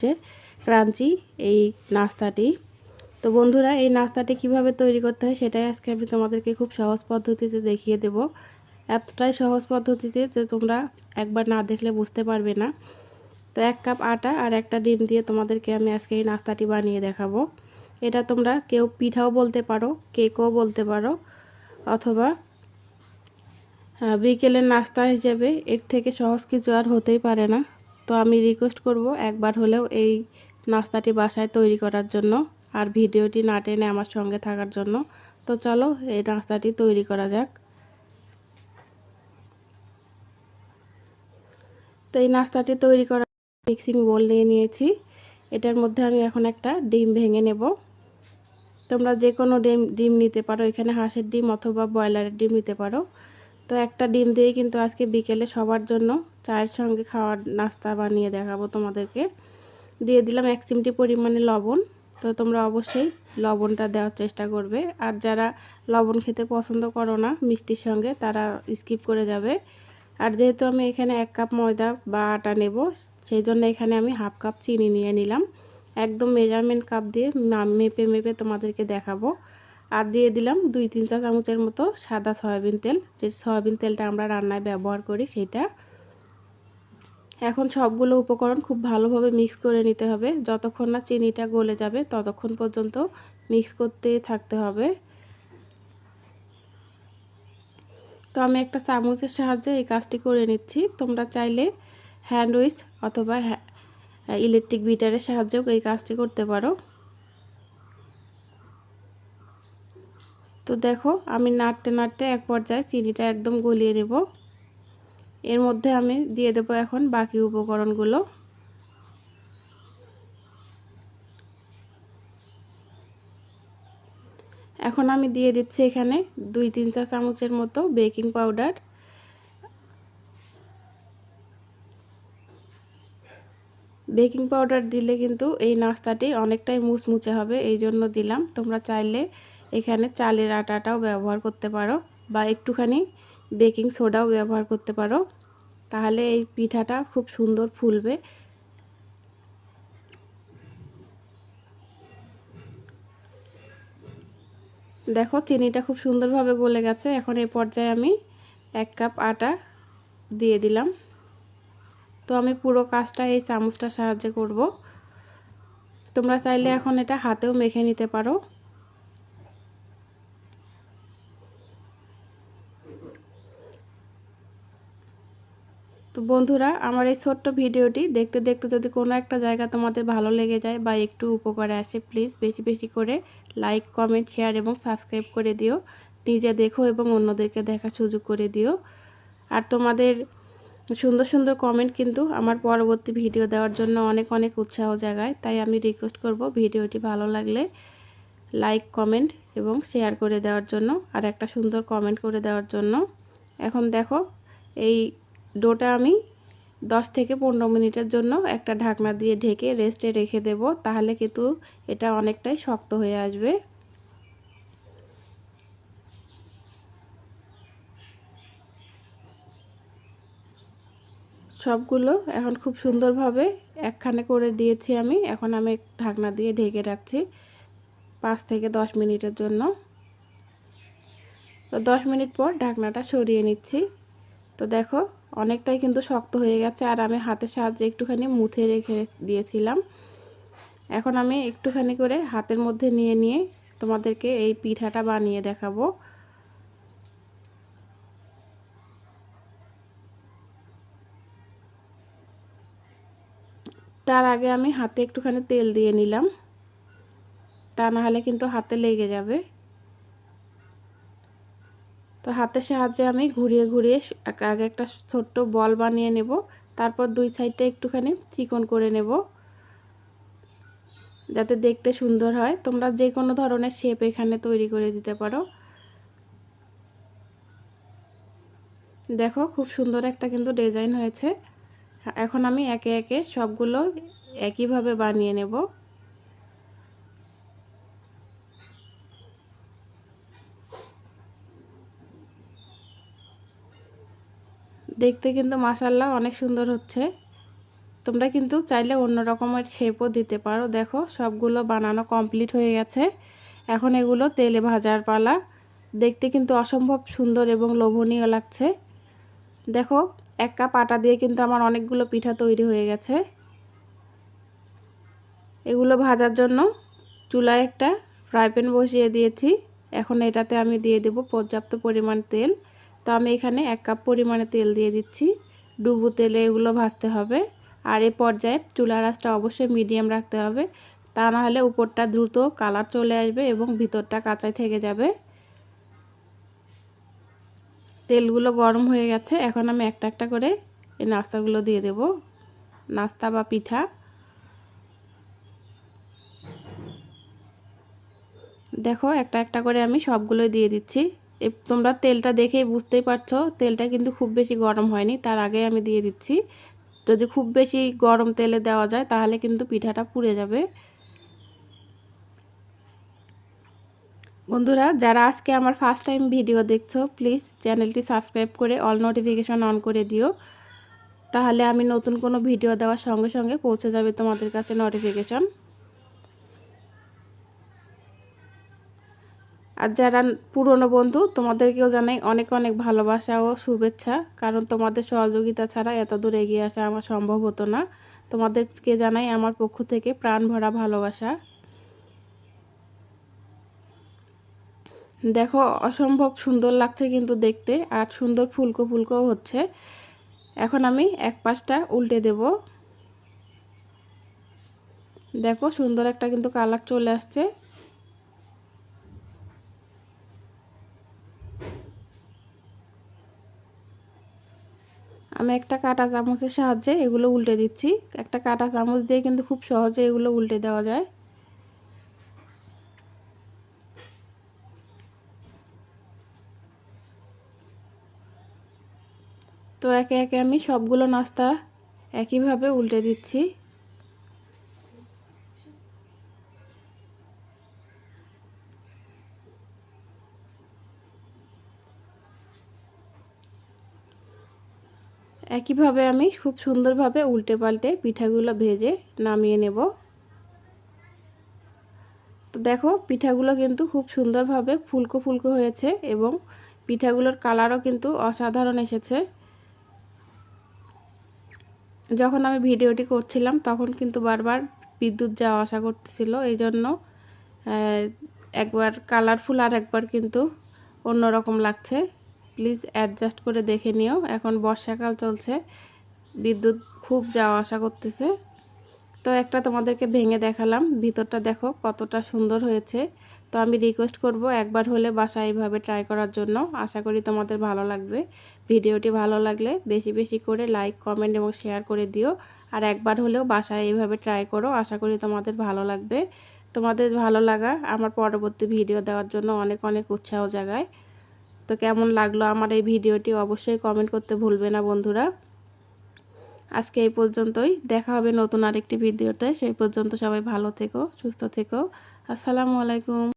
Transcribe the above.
হচ্ছে ক্রাঞ্চি এই নাস্তাটি। তো বন্ধুরা, এই নাস্তাটি কীভাবে তৈরি করতে হয় সেটাই আজকে আমি তোমাদেরকে খুব সহজ পদ্ধতিতে দেখিয়ে দেব। এতটাই সহজ পদ্ধতিতে যে তোমরা একবার না দেখলে বুঝতে পারবে না। তো এক কাপ আটা আর একটা ডিম দিয়ে তোমাদেরকে আমি আজকে এই নাস্তাটি বানিয়ে দেখাবো। এটা তোমরা কেউ পিঠাও বলতে পারো, কেকও বলতে পারো, অথবা বিকেলের নাস্তা হিসেবে এর থেকে সহজ কিছু আর হতেই পারে না। তো আমি রিকোয়েস্ট করব একবার হলেও এই নাস্তাটি বাসায় তৈরি করার জন্য আর ভিডিওটি না টেনে আমার সঙ্গে থাকার জন্য। তো চলো এই নাস্তাটি তৈরি করা যাক। তো এই নাস্তাটি তৈরি করার মিক্সিং বোল নিয়ে নিয়েছি। এটার মধ্যে আমি এখন একটা ডিম ভেঙে নেব। তোমরা যে কোনো ডিম ডিম নিতে পারো। এখানে হাঁসের ডিম অথবা ব্রয়লারের ডিম নিতে পারো। তো একটা ডিম দিয়েই কিন্তু আজকে বিকেলে সবার জন্য চায়ের সঙ্গে খাওয়ার নাস্তা বানিয়ে দেখাবো তোমাদেরকে। দিয়ে দিলাম এক চিমটি পরিমাণে লবণ। তো তোমরা অবশ্যই লবণটা দেওয়ার চেষ্টা করবে। আর যারা লবণ খেতে পছন্দ করো না মিষ্টির সঙ্গে, তারা স্কিপ করে যাবে। আর যেহেতু আমি এখানে এক কাপ ময়দা বা আটা নেব, সেই জন্য এখানে আমি হাফ কাপ চিনি নিয়ে নিলাম। একদম মেজারমেন্ট কাপ দিয়ে মেপে মেপে তোমাদেরকে দেখাবো। আর দিয়ে দিলাম দুই তিন চা চামচের মতো সাদা সয়াবিন তেল। যে সয়াবিন তেলটা আমরা রান্নায় ব্যবহার করি সেটা। এখন সবগুলো উপকরণ খুব ভালোভাবে মিক্স করে নিতে হবে। যতক্ষণ না চিনিটা গলে যাবে ততক্ষণ পর্যন্ত মিক্স করতে থাকতে হবে। তো আমি একটা চামচের সাহায্যে এই কাজটি করে নিচ্ছি। তোমরা চাইলে হ্যান্ড উইচ অথবা ইলেকট্রিক বিটারের সাহায্যেও এই কাজটি করতে পারো। তো দেখো আমি নাড়তে নাড়তে এক পর্যায়ে চিনিটা একদম গলিয়ে নেব। এর মধ্যে আমি দিয়ে দেবো এখন বাকি উপকরণগুলো। এখন আমি দিয়ে দিচ্ছি এখানে দুই তিন চা চামচের মতো বেকিং পাউডার। বেকিং পাউডার দিলে কিন্তু এই নাস্তাটি অনেকটাই মুচমুচে হবে, এই জন্য দিলাম। তোমরা চাইলে এখানে চালের আটাটাও ব্যবহার করতে পারো বা একটুখানি বেকিং সোডাও ব্যবহার করতে পারো। তাহলে এই পিঠাটা খুব সুন্দর ফুলবে। দেখো চিনিটা খুব সুন্দরভাবে গলে গেছে। এখন এই পর্যায়ে আমি এক কাপ আটা দিয়ে দিলাম। তো আমি পুরো কাজটা এই চামচটার সাহায্যে করব। তোমরা চাইলে এখন এটা হাতেও মেখে নিতে পারো। তো বন্ধুরা, আমার এই ছোট্ট ভিডিওটি দেখতে দেখতে যদি কোনো একটা জায়গা তোমাদের ভালো লেগে যায় বা একটু উপকারে আসে প্লিজ বেশি বেশি করে লাইক কমেন্ট শেয়ার এবং সাবস্ক্রাইব করে দিও। নিজে দেখো এবং অন্যদেরকে দেখার সুযোগ করে দিও। আর তোমাদের সুন্দর সুন্দর কমেন্ট কিন্তু আমার পরবর্তী ভিডিও দেওয়ার জন্য অনেক অনেক উৎসাহ জাগায়। তাই আমি রিকোয়েস্ট করব ভিডিওটি ভালো লাগলে লাইক কমেন্ট এবং শেয়ার করে দেওয়ার জন্য। আর একটা সুন্দর কমেন্ট করে দেওয়ার জন্য। এখন দেখো, এই ডোটা আমি 10 থেকে পনেরো মিনিটের জন্য একটা ঢাকনা দিয়ে ঢেকে রেস্টে রেখে দেব, তাহলে কিন্তু এটা অনেকটাই শক্ত হয়ে আসবে। সবগুলো এখন খুব সুন্দরভাবে একখানে করে দিয়েছি আমি, এখন আমি ঢাকনা দিয়ে ঢেকে রাখছি পাঁচ থেকে দশ মিনিটের জন্য। তো দশ মিনিট পর ঢাকনাটা সরিয়ে নিচ্ছি। তো দেখো অনেকটাই কিন্তু শক্ত হয়ে গেছে আর আমি হাতের সাহায্যে একটুখানি মুথে রেখে দিয়েছিলাম। এখন আমি একটুখানি করে হাতের মধ্যে নিয়ে নিয়ে তোমাদেরকে এই পিঠাটা বানিয়ে দেখাবো। তার আগে আমি হাতে একটুখানি তেল দিয়ে নিলাম। তা না হলে কিন্তু হাতে লেগে যাবে। তো হাতের সাহায্যে আমি ঘুরিয়ে ঘুরিয়ে আগে একটা ছোট্ট বল বানিয়ে নেব। তারপর দুই সাইডটা একটুখানি চিকন করে নেব। যাতে দেখতে সুন্দর হয়। তোমরা যে কোনো ধরনের শেপ এখানে তৈরি করে দিতে পারো। দেখো খুব সুন্দর একটা কিন্তু ডিজাইন হয়েছে। এখন আমি একে একে সবগুলো একইভাবে বানিয়ে নেব। দেখতে কিন্তু মাসাল্লাহ অনেক সুন্দর হচ্ছে। তোমরা কিন্তু চাইলে অন্য রকমের শেপও দিতে পারো। দেখো, সবগুলো বানানো কমপ্লিট হয়ে গেছে। এখন এগুলো তেলে ভাজার পালা। দেখতে কিন্তু অসম্ভব সুন্দর এবং লোভনীয় লাগছে। দেখো, এক কাপ আটা দিয়ে কিন্তু আমার অনেকগুলো পিঠা তৈরি হয়ে গেছে। এগুলো ভাজার জন্য চুলায় একটা ফ্রাই প্যান বসিয়ে দিয়েছি। এখন এটাতে আমি দিয়ে দেব পর্যাপ্ত পরিমাণ তেল। তো আমি এখানে এক কাপ পরিমাণে তেল দিয়ে দিচ্ছি। ডুবু তেলে এগুলো ভাজতে হবে। আর এ পর্যায়ে চুলার আঁচটা অবশ্যই মিডিয়াম রাখতে হবে। তা না হলে উপরটা দ্রুত কালার চলে আসবে এবং ভিতরটা কাঁচাই থেকে যাবে। তেলগুলো গরম হয়ে গেছে। এখন আমি একটা একটা করে এই নাস্তাগুলো দিয়ে দেব। নাস্তা বা পিঠা। দেখো, একটা একটা করে আমি সবগুলোই দিয়ে দিচ্ছি। তোমরা তেলটা দেখেই বুঝতেই পারছ, তেলটা কিন্তু খুব বেশি গরম হয়নি, তার আগে আমি দিয়ে দিচ্ছি। যদি খুব বেশি গরম তেলে দেওয়া যায়, তাহলে কিন্তু পিঠাটা পুড়ে যাবে। বন্ধুরা, যারা আজকে আমার ফার্স্ট টাইম ভিডিও দেখছ প্লিজ চ্যানেলটি সাবস্ক্রাইব করে অল নোটিফিকেশন অন করে দিও। তাহলে আমি নতুন কোনো ভিডিও দেওয়ার সঙ্গে সঙ্গে পৌঁছে যাবে তোমাদের কাছে নোটিফিকেশন আর যারা পুরনো বন্ধু, তোমাদেরকেও জানাই অনেক অনেক ভালোবাসা ও শুভেচ্ছা। কারণ তোমাদের সহযোগিতা ছাড়া এত দূর এগিয়ে আসা আমার সম্ভব হতো না। তোমাদেরকে জানাই আমার পক্ষ থেকে প্রাণ ভরা ভালোবাসা। দেখো, অসম্ভব সুন্দর লাগছে কিন্তু দেখতে আর সুন্দর ফুলকো ফুলকো হচ্ছে। এখন আমি এক পাশটা উল্টে দেব। দেখো, সুন্দর একটা কিন্তু কালার চলে আসছে। আমি একটা কাটা চামচের সাহায্যে এগুলো উল্টে দিচ্ছি। একটা কাটা চামচ দিয়ে কিন্তু খুব সহজে এগুলো উল্টে দেওয়া যায়। তো একে একে আমি সবগুলো নাস্তা একইভাবে উল্টে দিচ্ছি। একইভাবে আমি খুব সুন্দরভাবে উল্টে পাল্টে পিঠাগুলো ভেজে নামিয়ে নেব। তো দেখো, পিঠাগুলো কিন্তু খুব সুন্দরভাবে ফুলকো ফুলকো হয়েছে এবং পিঠাগুলোর কালারও কিন্তু অসাধারণ এসেছে। যখন আমি ভিডিওটি করছিলাম, তখন কিন্তু বারবার বিদ্যুৎ যাওয়া আসা করতেছিল। এই জন্য একবার কালারফুল আর একবার কিন্তু অন্যরকম লাগছে। প্লিজ অ্যাডজাস্ট করে দেখে নিও। এখন বর্ষাকাল চলছে, বিদ্যুৎ খুব যাওয়া আসা করতেছে। তো একটা তোমাদেরকে ভেঙে দেখালাম, ভিতরটা দেখো কতটা সুন্দর হয়েছে। তো আমি রিকোয়েস্ট করব একবার হলে বাসা এইভাবে ট্রাই করার জন্য। আশা করি তোমাদের ভালো লাগবে। ভিডিওটি ভালো লাগলে বেশি বেশি করে লাইক কমেন্ট এবং শেয়ার করে দিও। আর একবার হলেও বাসায় এইভাবে ট্রাই করো, আশা করি তোমাদের ভালো লাগবে। তোমাদের ভালো লাগা আমার পরবর্তী ভিডিও দেওয়ার জন্য অনেক অনেক উৎসাহ জাগায়। তো কেমন লাগল আমার এই ভিডিওটি অবশ্যই কমেন্ট করতে ভুলবে না বন্ধুরা। আজকে এই পর্যন্তই। দেখা হবে নতুন আরেকটি ভিডিওতে। সেই পর্যন্ত সবাই ভালো থেকো, সুস্থ থেকো। আসসালামু আলাইকুম।